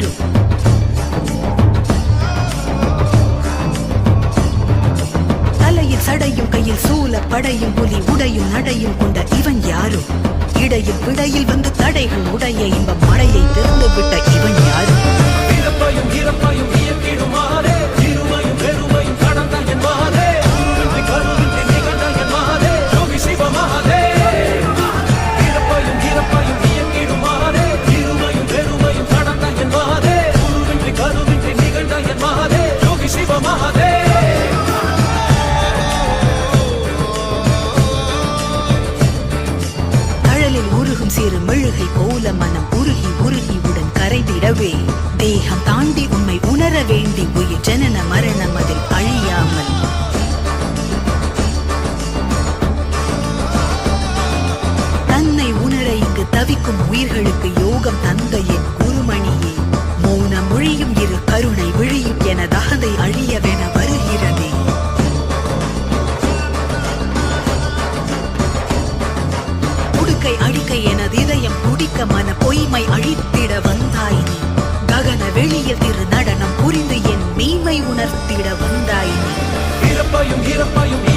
யாரு தலையில் சடையும் கையில் சூல படையும் புலி உடையும் நடையும் கொண்ட இவன் யாரும் இடையில் விடையில் வந்து தடைகள் உடைய இன்ப மழையை சிறு மெழுகை போல மனம் உருகி உருகி உடன் கரைந்திடவே தேகம் தாண்டி உண்மை உணர வேண்டி உயிர் ஜனன மரணம் அதில் அழியாமல். தன்னை உணர இங்கு தவிக்கும் உயிர்களுக்கு யோகம் தந்த என் குருமணியே. மௌன மொழியும் இரு கருணை விழியும் என தகதை அழியவென வருகிறதே. அடிக்கை அழிக்க மன பொய்மை அழித்திட வந்தாய் நீ. ககன வெளியில் திரு நடனம் புரிந்து என் மெய்மை உணர்த்திட வந்தாய் நீ. இறப்பையும் இறப்பையும்